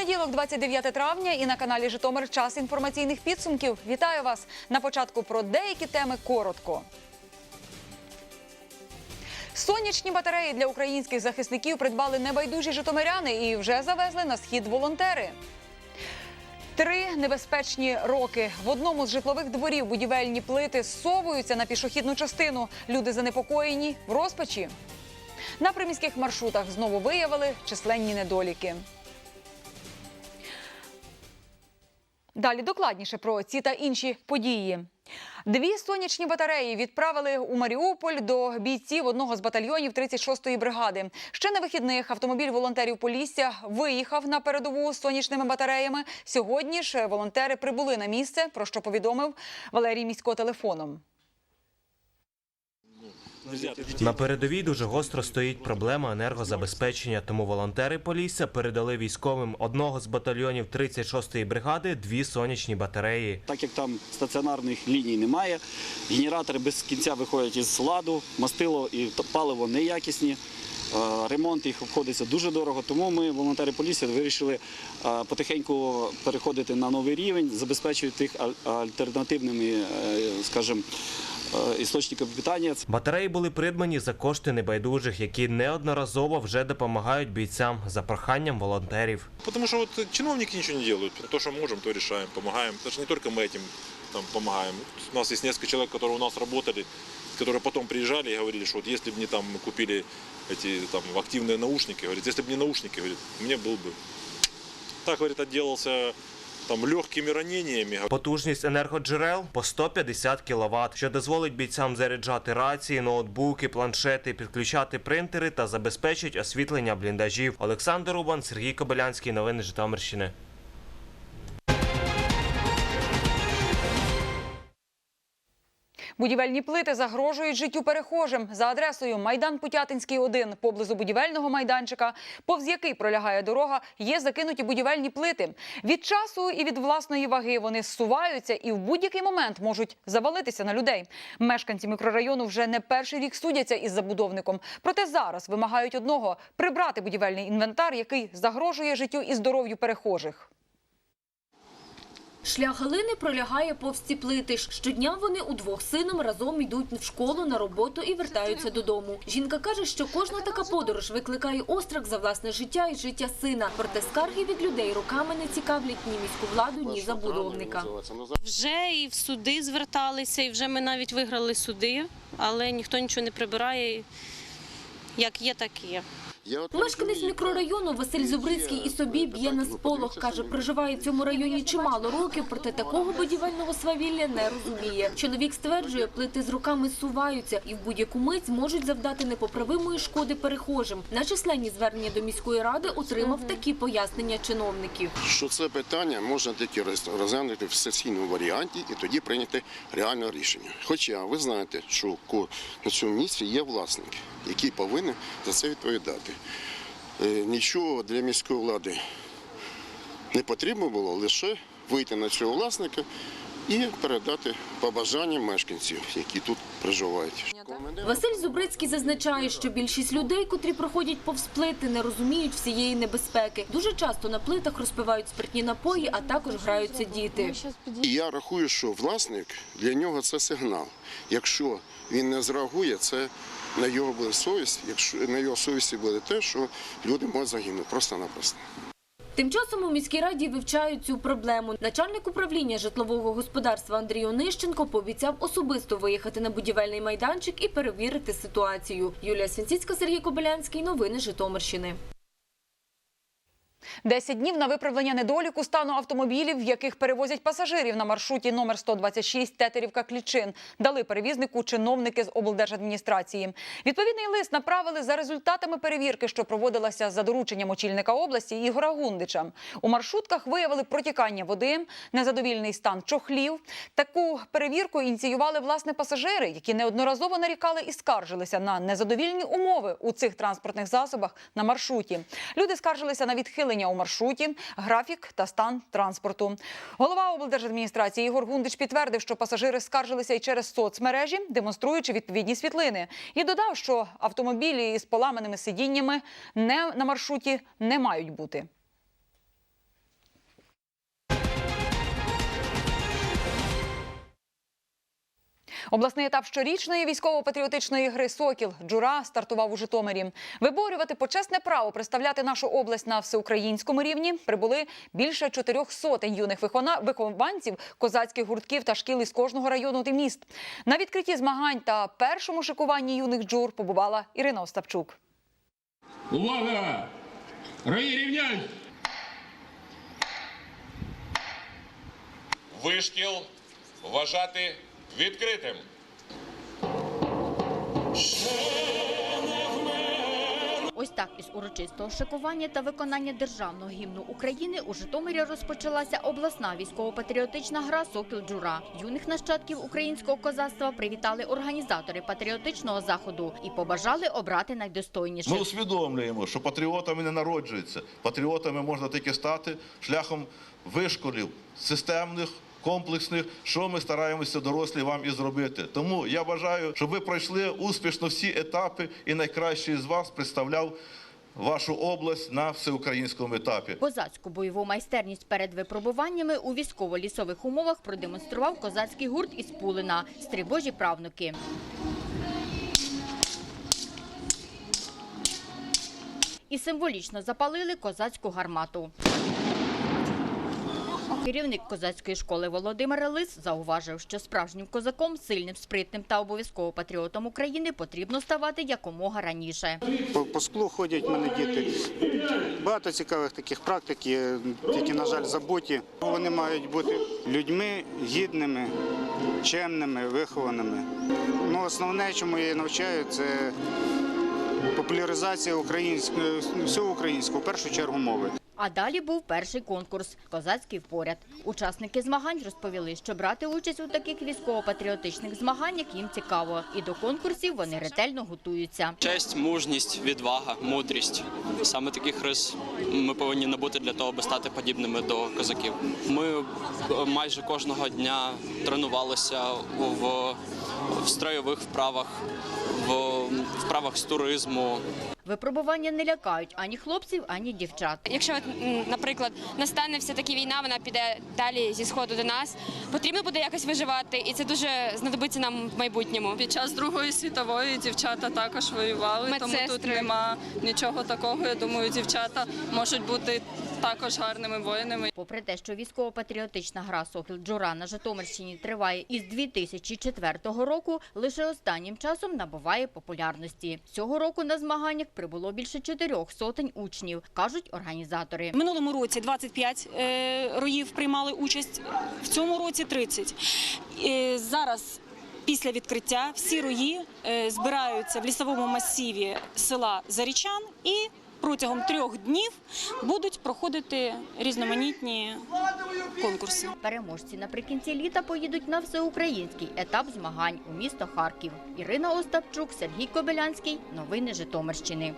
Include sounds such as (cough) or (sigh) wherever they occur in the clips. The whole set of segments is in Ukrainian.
Понеділок, 29 травня, і на каналі Житомир час інформаційних підсумків. Вітаю вас на початку про деякі теми коротко. Сонячні батареї для українських захисників придбали небайдужі житомиряни і вже завезли на схід волонтери. Три небезпечні роки. В одному з житлових дворів будівельні плити зсовуються на пішохідну частину. Люди занепокоєні в розпачі. На приміських маршрутах знову виявили численні недоліки. Далі докладніше про ці та інші події. Дві сонячні батареї відправили у Маріуполь до бійців одного з батальйонів 36-ї бригади. Ще на вихідних автомобіль волонтерів Полісся виїхав на передову з сонячними батареями. Сьогодні ж волонтери прибули на місце, про що повідомив Валерій місько телефоном. На передовій дуже гостро стоїть проблема енергозабезпечення, тому волонтери Полісся передали військовим одного з батальйонів 36-ї бригади дві сонячні батареї. Так як там стаціонарних ліній немає, генератори без кінця виходять із ладу, мастило і паливо неякісні. Ремонт їх обходиться дуже дорого, тому ми, волонтери поліції, вирішили потихеньку переходити на новий рівень, забезпечувати їх альтернативними, е, скажімо, е, істочниками питання. Батареї були придбані за кошти небайдужих, які неодноразово вже допомагають бійцям за проханням волонтерів. Потому что вот чиновники ничего не делают. То, что можем, то решаем, помогаем. Потому что не только мы этим там, помогаем. У нас есть несколько человек, которые у нас работали, которые потом приезжали и говорили, что вот если бы мне там купили эти там активные наушники, говорит, если бы не наушники, говорит, мне был бы. Так, говорит, отделался там легкими раненнями. Потужність енергоджерел по 150 кВт, що дозволить бійцям заряджати рації, ноутбуки, планшети, підключати принтери та забезпечить освітлення бліндажів. Олександр Рубан, Сергій Кобилянський. Новини Житомирщини. Будівельні плити загрожують життю перехожим за адресою Майдан Путятинський 1 поблизу будівельного майданчика, повз який пролягає дорога, є закинуті будівельні плити. Від часу і від власної ваги вони зсуваються і в будь-який момент можуть завалитися на людей. Мешканці мікрорайону вже не перший рік судяться із забудовником. Проте зараз вимагають одного прибрати будівельний інвентар, який загрожує життю і здоров'ю перехожих. Шлях Галини пролягає повз ці плити. Щодня вони удвох сином разом йдуть в школу, на роботу і вертаються додому. Жінка каже, що кожна така подорож викликає острах за власне життя і життя сина. Проте скарги від людей руками не цікавлять ні міську владу, ні забудовника. Вже і в суди зверталися, і вже ми навіть виграли суди, але ніхто нічого не прибирає. Як є, так і є. Мешканець мікрорайону Василь Зубрицький і собі б'є на сполох. Каже, проживає в цьому районі чимало років, проте такого будівельного свавілля не розуміє. Чоловік стверджує, плити з руками зсуваються і в будь-яку мить можуть завдати непоправимої шкоди перехожим. На численні звернення до міської ради отримав такі пояснення чиновників. що це питання можна тільки роз- розглянути в сесійному варіанті і тоді прийняти реальне рішення. Хоча ви знаєте, що ко- на цьому місці є власник, який повинен за це відповідати. Е, Нічого для міської влади не потрібно було лише вийти на цього власника і передати побажання мешканців, які тут проживають. Василь Зубрицький зазначає, що більшість людей, котрі проходять повз плити, не розуміють всієї небезпеки. Дуже часто на плитах розпивають спиртні напої, а також граються діти. І я рахую, що власник для нього це сигнал. Якщо він не зреагує, це на його буде совість. Якщо на його совісті буде те, що люди можуть загинути просто-напросто. Тим часом у міській раді вивчають цю проблему. Начальник управління житлового господарства Андрій Онищенко пообіцяв особисто виїхати на будівельний майданчик і перевірити ситуацію. Юлія Свінціцька, Сергій Кобилянський. Новини Житомирщини. Десять днів на виправлення недоліку стану автомобілів, в яких перевозять пасажирів на маршруті номер 126 Тетерівка Клічин, дали перевізнику чиновники з облдержадміністрації. Відповідний лист направили за результатами перевірки, що проводилася за дорученням очільника області Ігора Гундича. У маршрутках виявили протікання води, незадовільний стан чохлів. Таку перевірку ініціювали власне пасажири, які неодноразово нарікали і скаржилися на незадовільні умови у цих транспортних засобах на маршруті. Люди скаржилися на відхилення у маршруті, графік та стан транспорту. Голова облдержадміністрації Ігор Гундич підтвердив, що пасажири скаржилися і через соцмережі, демонструючи відповідні світлини, і додав, що автомобілі із поламаними сидіннями не на маршруті не мають бути. Обласний етап щорічної військово-патріотичної гри Сокіл Джура стартував у Житомирі. Виборювати почесне право представляти нашу область на всеукраїнському рівні прибули більше чотирьох сотень юних вихованців козацьких гуртків та шкіл із кожного району та міст. На відкритті змагань та першому шикуванні юних джур побувала Ірина Остапчук. Увага! Рої рівняй! Вишкіл вважати відкритим. Ось так із урочистого шикування та виконання державного гімну України у Житомирі розпочалася обласна військово-патріотична гра «Сокіл Джура». Юних нащадків українського козацтва привітали організатори патріотичного заходу і побажали обрати найдостойніших. Ми усвідомлюємо, що патріотами не народжуються. Патріотами можна тільки стати шляхом вишколів системних. Комплексних, що ми стараємося дорослі вам і зробити. Тому я бажаю, щоб ви пройшли успішно всі етапи, і найкращий з вас представляв вашу область на всеукраїнському етапі. Козацьку бойову майстерність перед випробуваннями у військово-лісових умовах продемонстрував козацький гурт із Пулина «Стрибожі правнуки». І символічно запалили козацьку гармату. Керівник козацької школи Володимир Лис зауважив, що справжнім козаком, сильним, спритним та обов'язково патріотом України потрібно ставати якомога раніше. По, по склу ходять в мене діти. Багато цікавих таких практик які, на жаль, забуті. Вони мають бути людьми гідними, чемними, вихованими. Ну, основне, чому я навчаю, це популяризація української, всього українського, в першу чергу мови. А далі був перший конкурс «Козацький впоряд». Учасники змагань розповіли, що брати участь у таких військово-патріотичних змаганнях їм цікаво. І до конкурсів вони ретельно готуються. Честь, мужність, відвага, мудрість. Саме таких рис ми повинні набути для того, аби стати подібними до козаків. Ми майже кожного дня тренувалися в, в строєвих вправах, в вправах з туризму. Випробування не лякають ані хлопців, ані дівчат. Якщо, наприклад, настане все таки війна, вона піде далі зі сходу до нас. Потрібно буде якось виживати, і це дуже знадобиться нам в майбутньому. Під час Другої світової дівчата також воювали, тому тут Медсестри. нема нічого такого. Я думаю, дівчата можуть бути також гарними воїнами. Попри те, що військово-патріотична гра «Сокіл Джура» на Житомирщині триває із 2004 року, лише останнім часом набуває популярності. Цього року на змаганнях прибуло більше чотирьох сотень учнів, кажуть організатори. Минулому році 25 е, роїв приймали участь, в цьому році 30. Е, Зараз після відкриття всі рої е, збираються в лісовому масиві села Зарічан і протягом трьох днів будуть проходити різноманітні конкурси. Переможці наприкінці літа поїдуть на всеукраїнський етап змагань у місто Харків. Ірина Остапчук, Сергій Кобилянський. Новини Житомирщини.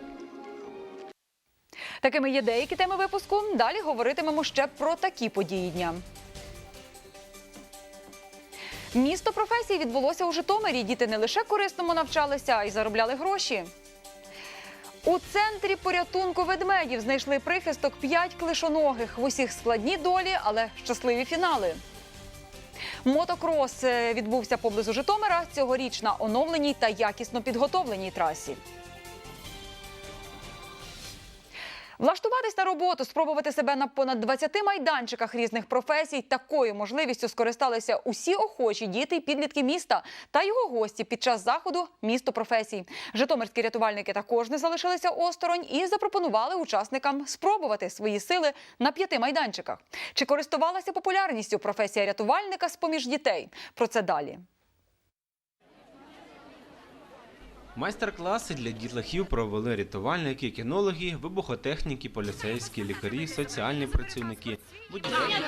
Такими є деякі теми випуску. Далі говоритимемо ще про такі події дня. Місто професій відбулося у Житомирі. Діти не лише корисному навчалися, а й заробляли гроші. У центрі порятунку ведмедів знайшли прихисток п'ять клишоногих. В усіх складні долі, але щасливі фінали. Мотокрос е, відбувся поблизу Житомира цьогоріч на оновленій та якісно підготовленій трасі. Влаштуватись на роботу, спробувати себе на понад 20 майданчиках різних професій. Такою можливістю скористалися усі охочі діти й підлітки міста та його гості під час заходу місто професій. Житомирські рятувальники також не залишилися осторонь і запропонували учасникам спробувати свої сили на п'яти майданчиках. Чи користувалася популярністю професія рятувальника з поміж дітей? Про це далі. Майстер-класи для дітлахів провели рятувальники, кінологи, вибухотехніки, поліцейські, лікарі, соціальні працівники, будівельники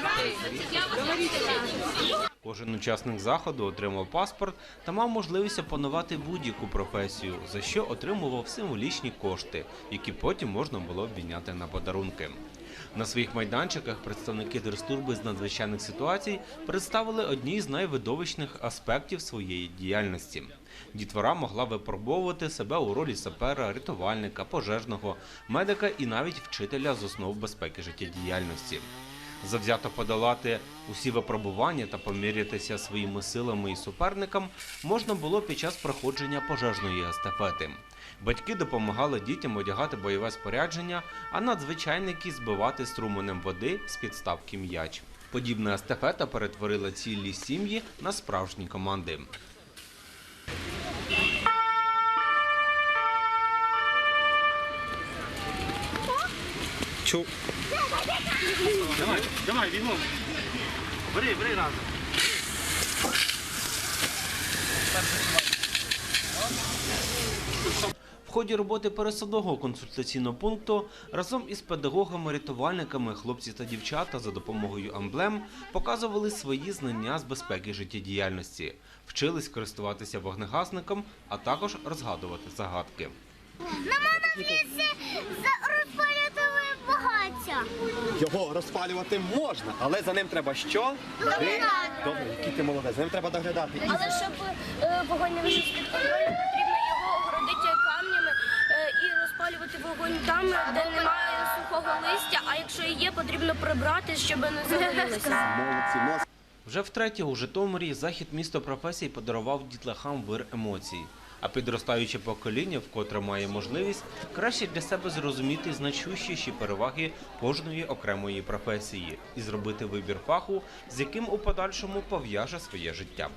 Кожен учасник заходу отримав паспорт та мав можливість опанувати будь-яку професію, за що отримував символічні кошти, які потім можна було обміняти на подарунки. На своїх майданчиках представники Держслужби з надзвичайних ситуацій представили одні з найвидовищних аспектів своєї діяльності. Дітвора могла випробовувати себе у ролі сапера, рятувальника, пожежного, медика і навіть вчителя з основ безпеки життєдіяльності. Завзято подолати усі випробування та помірятися своїми силами і суперникам можна було під час проходження пожежної естафети. Батьки допомагали дітям одягати бойове спорядження, а надзвичайники збивати струменем води з підставки м'яч. Подібна естафета перетворила цілі сім'ї на справжні команди. Чу. Давай, давай, бігом. Бери, бери разом. В ході роботи пересадового консультаційного пункту разом із педагогами-рятувальниками хлопці та дівчата за допомогою емблем показували свої знання з безпеки життєдіяльності, вчились користуватися вогнегасником, а також розгадувати загадки. Багаття. Його розпалювати можна, але за ним треба що? Доглядати. Добре, який ти молодець, за ним треба доглядати. І Але щоб е, вогонь не вийшов з-під контролю, потрібно його огородити камнями е, і розпалювати вогонь там, де немає сухого листя. А якщо і є, потрібно прибрати, щоб не загорілося. Молодці, молодці. Вже втретє у Житомирі захід місто професій подарував дітлахам вир емоцій. А підростаюче покоління, вкотре має можливість краще для себе зрозуміти значущіші переваги кожної окремої професії і зробити вибір фаху, з яким у подальшому пов'яже своє життя.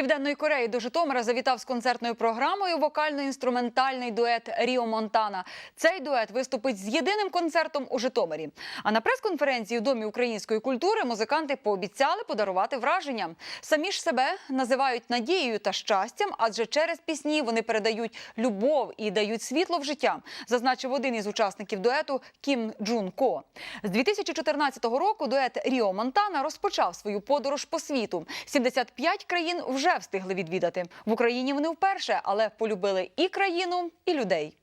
Південної Кореї до Житомира завітав з концертною програмою вокально-інструментальний дует Ріо Монтана. Цей дует виступить з єдиним концертом у Житомирі. А на прес-конференції у Домі української культури музиканти пообіцяли подарувати враження. Самі ж себе називають надією та щастям, адже через пісні вони передають любов і дають світло в життя, зазначив один із учасників дуету Кім Джун Ко. З 2014 року дует Ріо Монтана розпочав свою подорож по світу. 75 країн вже встигли відвідати. В Україні вони вперше, але полюбили і країну, і людей.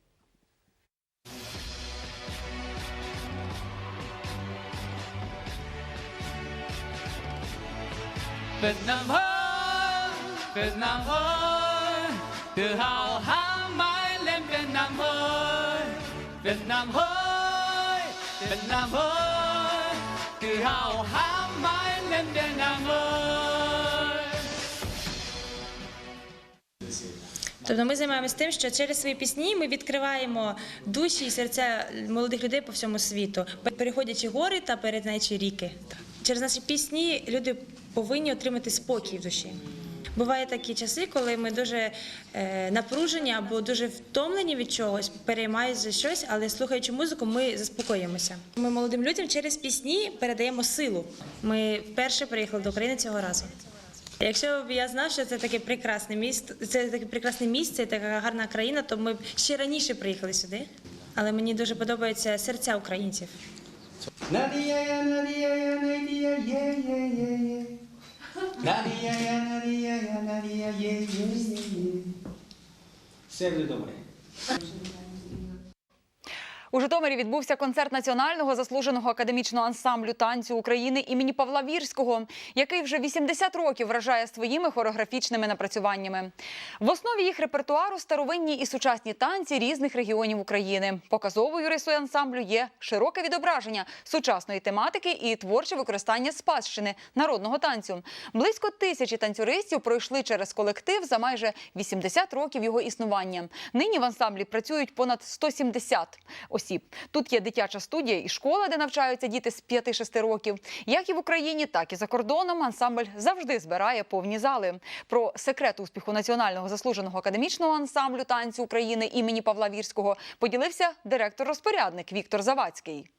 Việt Nam ơi, tự hào hát mãi lên Việt Nam ơi, Тобто ми займаємося тим, що через свої пісні ми відкриваємо душі і серця молодих людей по всьому світу, переходячи гори та перетинаючи ріки. Через наші пісні люди повинні отримати спокій в душі. Бувають такі часи, коли ми дуже е, напружені або дуже втомлені від чогось, переймають за щось, але слухаючи музику, ми заспокоїмося. Ми молодим людям через пісні передаємо силу. Ми вперше приїхали до України цього разу. Якщо б я знав, що це таке прекрасне місто, це таке прекрасне місце, така гарна країна, то ми б ще раніше приїхали сюди. Але мені дуже подобаються серця українців. Надія, Надія, Надія, є, є, є. Надія, Надія, Надія, є, є, є. Все буде добре. У Житомирі відбувся концерт національного заслуженого академічного ансамблю танцю України імені Павла Вірського, який вже 80 років вражає своїми хореографічними напрацюваннями. В основі їх репертуару старовинні і сучасні танці різних регіонів України. Показовою рисою ансамблю є широке відображення сучасної тематики і творче використання спадщини народного танцю. Близько тисячі танцюристів пройшли через колектив за майже 80 років його існування. Нині в ансамблі працюють понад 170 осіб. Тут є дитяча студія і школа, де навчаються діти з 5-6 років. Як і в Україні, так і за кордоном ансамбль завжди збирає повні зали. Про секрет успіху національного заслуженого академічного ансамблю танцю України імені Павла Вірського поділився директор-розпорядник Віктор Завадський.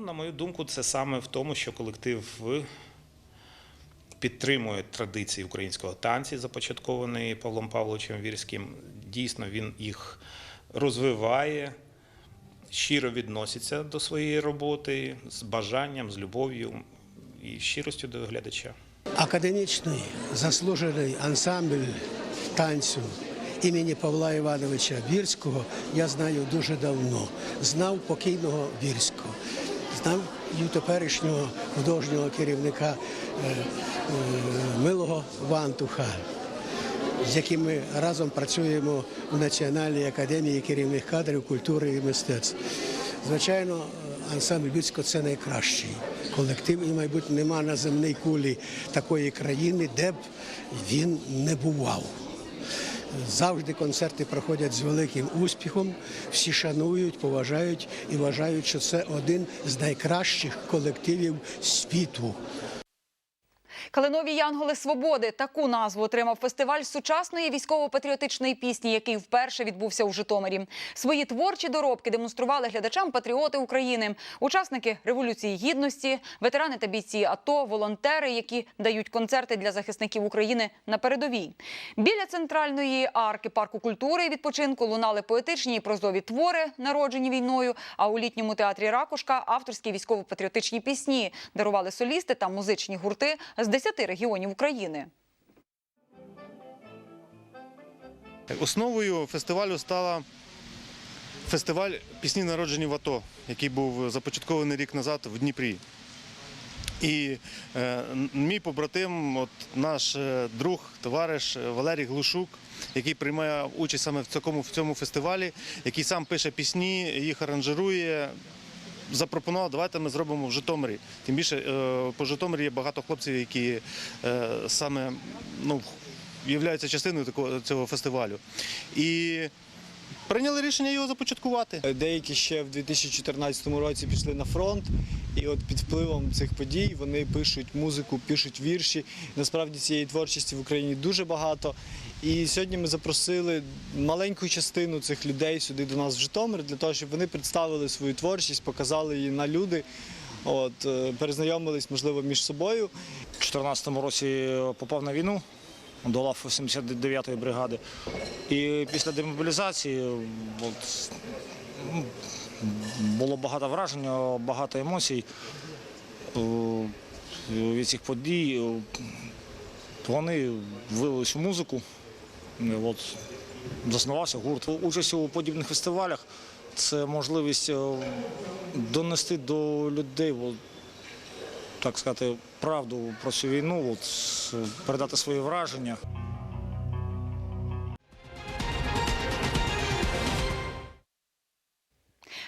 На мою думку, це саме в тому, що колектив підтримує традиції українського танцю, започатковані Павлом Павловичем Вірським. Дійсно, він їх розвиває, щиро відноситься до своєї роботи з бажанням, з любов'ю і щиростю до глядача. Академічний заслужений ансамбль танцю імені Павла Івановича Вірського я знаю дуже давно. Знав покійного Вірського, знав і теперішнього художнього керівника е, е, Милого Вантуха. З яким ми разом працюємо у Національній академії керівних кадрів культури і мистецтв. Звичайно, ансамбль Більсько це найкращий колектив, і, мабуть, нема на земній кулі такої країни, де б він не бував. Завжди концерти проходять з великим успіхом. Всі шанують, поважають і вважають, що це один з найкращих колективів світу. Калинові Янголи Свободи таку назву отримав фестиваль сучасної військово-патріотичної пісні, який вперше відбувся у Житомирі. Свої творчі доробки демонстрували глядачам патріоти України, учасники революції гідності, ветерани та бійці АТО, волонтери, які дають концерти для захисників України на передовій. Біля центральної арки парку культури і відпочинку лунали поетичні і прозові твори, народжені війною. А у літньому театрі Ракушка авторські військово-патріотичні пісні дарували солісти та музичні гурти з 10 регіонів України. Основою фестивалю стала фестиваль пісні народжені в АТО, який був започаткований рік назад в Дніпрі. І е, мій побратим, от наш е, друг, товариш Валерій Глушук, який приймає участь саме в цьому, в цьому фестивалі, який сам пише пісні, їх аранжирує. Запропонував, давайте ми зробимо в Житомирі. Тим більше е, по Житомирі є багато хлопців, які е, саме ну, являються частиною такого цього фестивалю. І прийняли рішення його започаткувати. Деякі ще в 2014 році пішли на фронт, і от під впливом цих подій вони пишуть музику, пишуть вірші. Насправді цієї творчості в Україні дуже багато. І сьогодні ми запросили маленьку частину цих людей сюди до нас в Житомир для того, щоб вони представили свою творчість, показали її на люди. От, е, перезнайомились, можливо, між собою. У 2014 році попав на війну до лав 79-ї бригади. І після демобілізації от, ну, було багато вражень, багато емоцій е, від цих подій. Вони вилились у музику. От, заснувався гурт. Участь у подібних фестивалях це можливість е, донести до людей. от, так сказати, правду про цю війну, от, передати свої враження.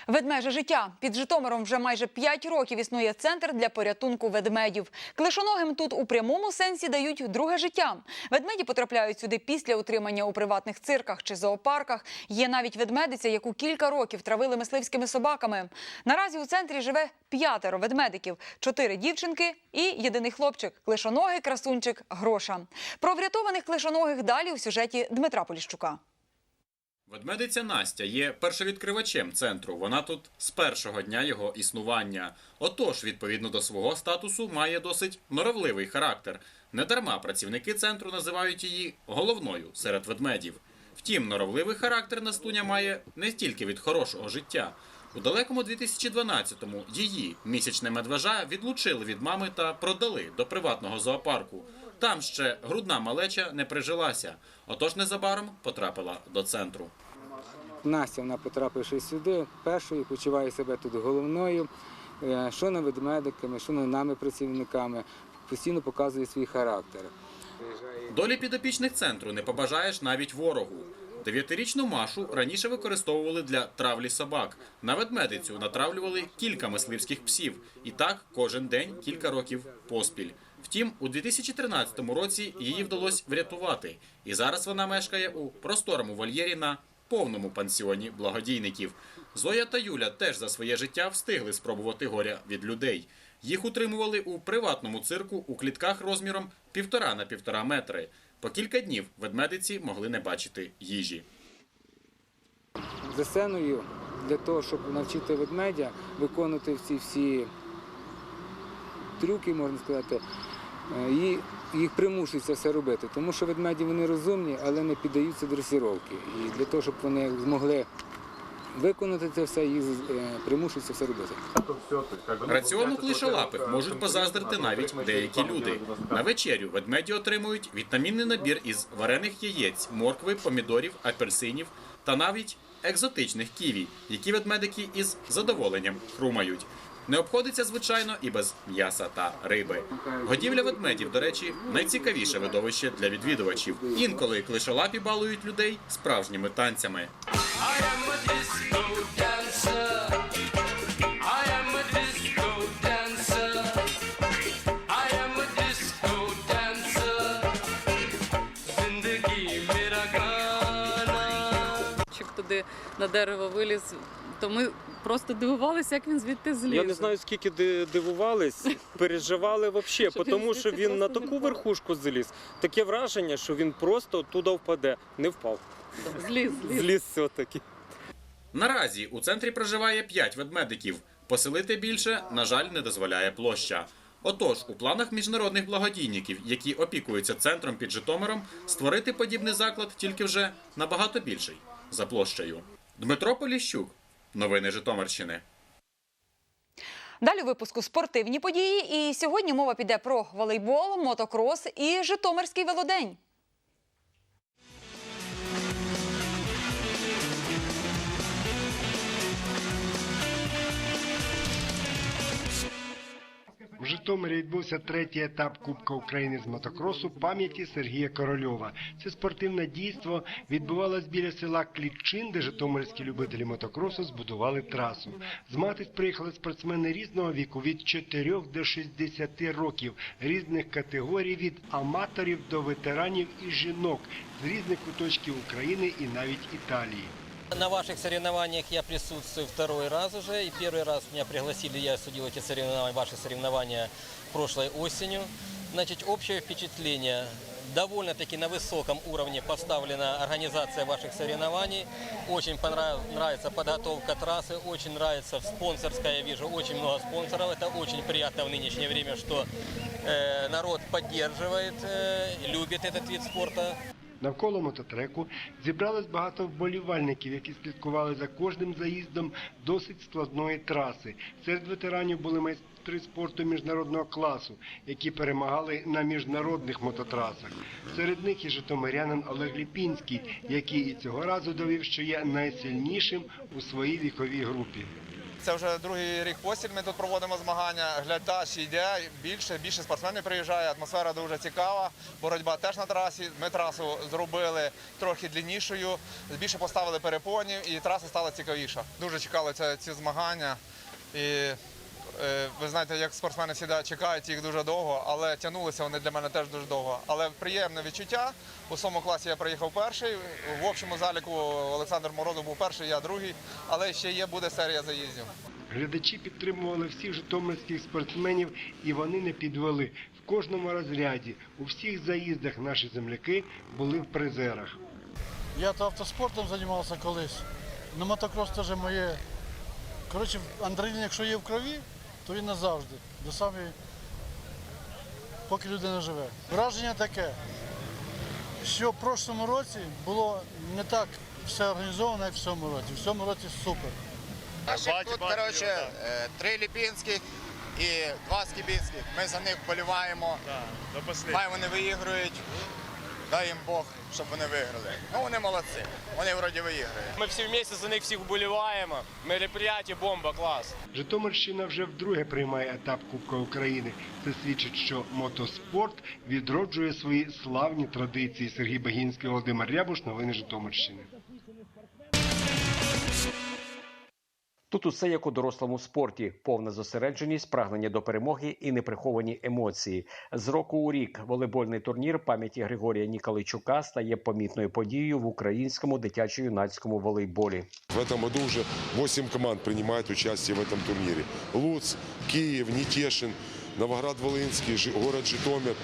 Ведмеже життя під Житомиром вже майже 5 років існує центр для порятунку ведмедів. Клишоногим тут у прямому сенсі дають друге життя. Ведмеді потрапляють сюди після утримання у приватних цирках чи зоопарках. Є навіть ведмедиця, яку кілька років травили мисливськими собаками. Наразі у центрі живе п'ятеро ведмедиків: чотири дівчинки і єдиний хлопчик клишоногий красунчик Гроша. Про врятованих клишоногих далі у сюжеті Дмитра Поліщука. Ведмедиця Настя є першовідкривачем центру. Вона тут з першого дня його існування. Отож, відповідно до свого статусу, має досить норовливий характер. Недарма працівники центру називають її головною серед ведмедів. Втім, норовливий характер Настуня має не тільки від хорошого життя. У далекому 2012-му її місячне медвежа відлучили від мами та продали до приватного зоопарку. Там ще грудна малеча не прижилася, отож незабаром потрапила до центру. Настя, вона потрапивши сюди, першою почуває себе тут головною, е, що на ведмедиками, що на нами працівниками, постійно показує свій характер. Долі підопічних центру не побажаєш навіть ворогу. Дев'ятирічну Машу раніше використовували для травлі собак. На ведмедицю натравлювали кілька мисливських псів. І так кожен день кілька років поспіль. Втім, у 2013 році її вдалося врятувати. І зараз вона мешкає у просторому вольєрі на повному пансіоні благодійників. Зоя та Юля теж за своє життя встигли спробувати горя від людей. Їх утримували у приватному цирку у клітках розміром півтора на півтора метри. По кілька днів ведмедиці могли не бачити їжі. За сценою для того, щоб навчити ведмедя виконувати всі всі трюки, можна сказати, е, і їх примушують це все робити. Тому що ведмеді вони розумні, але не піддаються дресіровки. І для того, щоб вони змогли виконати це все, їх е, примушують це все робити. Раціону клишолапих можуть позаздрити навіть деякі люди. На вечерю ведмеді отримують вітамінний набір із варених яєць, моркви, помідорів, апельсинів та навіть екзотичних ківі, які ведмедики із задоволенням хрумають. Не обходиться, звичайно, і без м'яса та риби. Годівля ведмедів, до речі, найцікавіше видовище для відвідувачів. Інколи клишолапі балують людей справжніми танцями. Туди на дерево виліз, то ми просто дивувалися, як він звідти зліз. Я не знаю, скільки дивувались, переживали взагалі, тому що він на таку верхушку заліз. Таке враження, що він просто туди впаде. Не впав. Зліз, зліз. Зліз все-таки. Наразі у центрі проживає 5 ведмедиків. Поселити більше, на жаль, не дозволяє площа. Отож, у планах міжнародних благодійників, які опікуються центром під Житомиром, створити подібний заклад тільки вже набагато більший за площею. Дмитро Поліщук, новини Житомирщини. Далі випуску спортивні події. І сьогодні мова піде про волейбол, мотокрос і Житомирський велодень. В Житомирі відбувся третій етап Кубка України з мотокросу пам'яті Сергія Корольова. Це спортивне дійство відбувалось біля села Клітчин, де житомирські любителі мотокросу збудували трасу. Змагатись приїхали спортсмени різного віку від 4 до 60 років, різних категорій від аматорів до ветеранів і жінок з різних куточків України і навіть Італії. На ваших соревнованиях я присутствую второй раз уже. И первый раз меня пригласили, я судил эти соревнования, ваши соревнования прошлой осенью. Значит, общее впечатление. Довольно-таки на высоком уровне поставлена организация ваших соревнований. Очень понрав- нравится подготовка трассы, очень нравится спонсорская, я вижу очень много спонсоров. Это очень приятно в нынешнее время, что э, народ поддерживает, э, любит этот вид спорта. Навколо мототреку зібралось багато вболівальників, які слідкували за кожним заїздом досить складної траси. Серед ветеранів були майстри спорту міжнародного класу, які перемагали на міжнародних мототрасах. Серед них і житомирянин Олег Ліпінський, який і цього разу довів, що є найсильнішим у своїй віковій групі. Це вже другий рік поспіль. Ми тут проводимо змагання. Глядач йде більше, більше спортсменів приїжджає. Атмосфера дуже цікава. Боротьба теж на трасі. Ми трасу зробили трохи длиннішою, більше поставили перепонів, і траса стала цікавіша. Дуже чекали ці змагання. І ви знаєте, як спортсмени завжди чекають їх дуже довго, але тягнулися вони для мене теж дуже довго. Але приємне відчуття. У своєму класі я приїхав перший. В общому заліку Олександр Морозов був перший, я другий. Але ще є буде серія заїздів. Глядачі підтримували всіх житомирських спортсменів і вони не підвели. В кожному розряді, у всіх заїздах наші земляки були в призерах. Я то автоспортом займався колись. Ну, мотокрос теж моє. Коротше, адреналін, якщо є в крові, то він назавжди. До самої, поки людина живе. Враження таке, що в прошлому році було не так все організовано, як в цьому році. В цьому році супер. Наших тут, коротше, е, три ліпінських і два скібіцьких. Ми за них вболіваємо. Хай вони виіграють. Дай їм Бог, щоб вони виграли. Ну вони молодці. Вони вроді виіграють. Ми всі вместе за них всіх вболіваємо. Мероприятие бомба, клас. Житомирщина вже вдруге приймає етап Кубка України. Це свідчить, що мотоспорт відроджує свої славні традиції. Сергій Багінський, Володимир Рябуш, новини Житомирщини. Тут усе як у дорослому спорті: повна зосередженість, прагнення до перемоги і неприховані емоції. З року у рік волейбольний турнір пам'яті Григорія Ніколайчука стає помітною подією в українському дитячо-юнацькому волейболі. В этом году уже 8 команд принимают участие в этом турнире. Луц, Киев, Нетешин, Новоград-Волынский, Жи- город Житомир,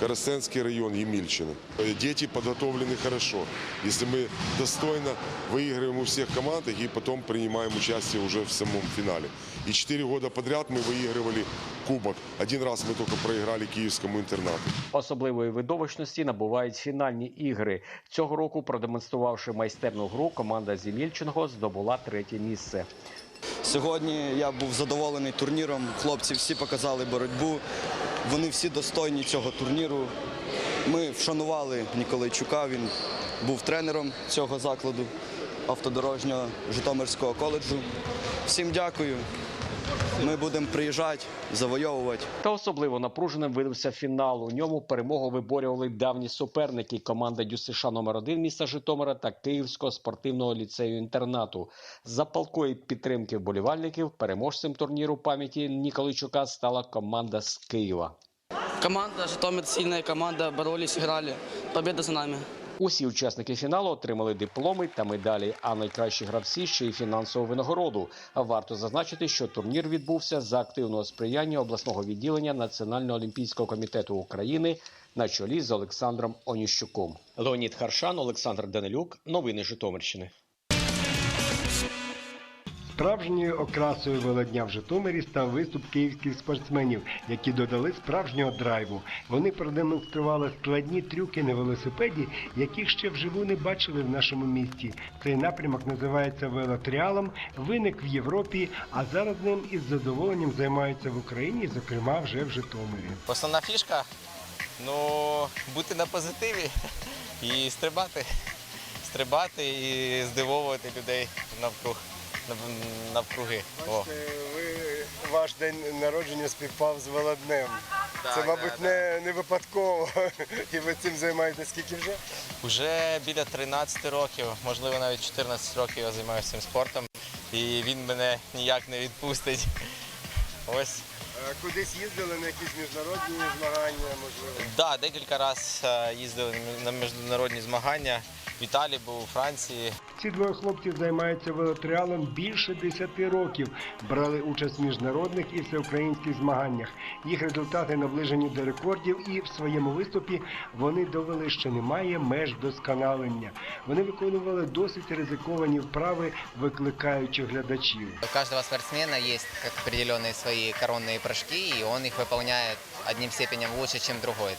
Коростенский район, Емельчино. Э, Дети подготовлены хорошо. Если мы достойно выигрываем у всех команд и потом принимаем участие уже в самом финале. И 4 года подряд мы выигрывали кубок. Один раз мы только проиграли киевскому интернату. Особливої видовищності набувають фінальні ігри. Цього року, продемонструвавши майстерну гру, команда Зімільчиного здобула третє місце. Сьогодні я був задоволений турніром. Хлопці всі показали боротьбу. Вони всі достойні цього турніру. Ми вшанували Ніколайчука. Він був тренером цього закладу. автодорожнього Житомирського коледжу. Всім дякую. Ми будемо приїжджати, завойовувати. Та особливо напруженим видався фінал. У ньому перемогу виборювали давні суперники команда ДЮСШ номер 1 міста Житомира та Київського спортивного ліцею інтернату. За палкої підтримки вболівальників переможцем турніру пам'яті Ніколайчука стала команда з Києва. Команда Житомир сильная команда, боролись, играли. Победа за нами. Усі учасники фіналу отримали дипломи та медалі, а найкращі гравці ще й фінансову винагороду. Варто зазначити, що турнір відбувся за активного сприяння обласного відділення Національного олімпійського комітету України на чолі з Олександром Оніщуком. Леонід Харшан, Олександр Данилюк. Новини Житомирщини. Справжньою окрасою велодня в Житомирі став виступ київських спортсменів, які додали справжнього драйву. Вони продемонстрували складні трюки на велосипеді, яких ще вживу не бачили в нашому місті. Цей напрямок називається велотріалом, виник в Європі, а зараз ним із задоволенням займаються в Україні, зокрема вже в Житомирі. Основна фішка ну, бути на позитиві і стрибати. Стрибати і здивовувати людей навкруг, нав- навкруги. О. ви ваш день народження співпав з велоднем. Так, Це, мабуть, так, не, не випадково. (laughs) І ви цим займаєтесь скільки вже? Уже біля 13 років, можливо навіть 14 років я займаюся цим спортом, і він мене ніяк не відпустить. (laughs) Ось. Кудись їздили на якісь міжнародні змагання, можливо? Да, декілька разів їздили на міжнародні змагання. В Італії був у Франції. Ці двоє хлопців займаються велотріалом більше 10 років. Брали участь в міжнародних і всеукраїнських змаганнях. Їх результати наближені до рекордів, і в своєму виступі вони довели, що немає меж досконалення. Вони виконували досить ризиковані вправи, викликаючи глядачів. У каждого спортсмена есть как определенные свои коронные прыжки, и он их выполняет одним степенем лучше, чем другой.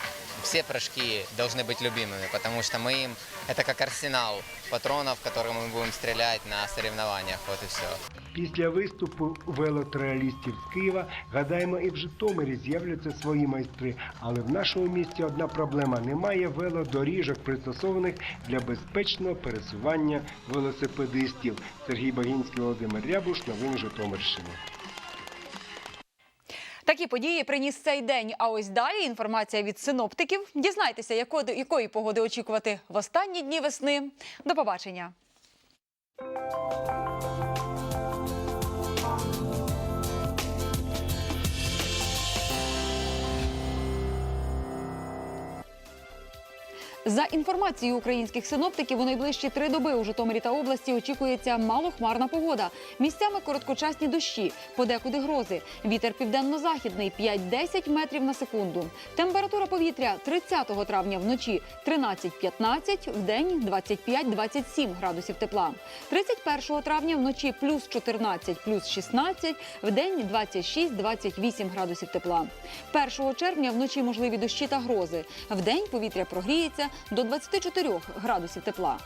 Все прыжки должны быть любимыми, потому что мы им, это как арсенал патронов, которым мы будем стрелять на соревнованиях, вот и все. Після виступу велотреалістів з Києва, гадаємо, і в Житомирі з'являться свої майстри. Але в нашому місті одна проблема: немає велодоріжок, пристосованих для безпечного пересування велосипедистів. Сергій Багінський, Володимир Рябуш, новини Житомирщини. Такі події приніс цей день. А ось далі інформація від синоптиків. Дізнайтеся, якої, якої погоди очікувати в останні дні весни. До побачення. За інформацією українських синоптиків, у найближчі три доби у Житомирі та області очікується малохмарна погода. Місцями короткочасні дощі, подекуди грози. Вітер південно-західний 5-10 метрів на секунду. Температура повітря 30 травня вночі 13-15, вдень 25-27 градусів тепла. 31 травня вночі плюс 14, плюс 16, вдень 26-28 градусів тепла. 1 червня вночі можливі дощі та грози. Вдень повітря прогріється до 24 градусів тепла.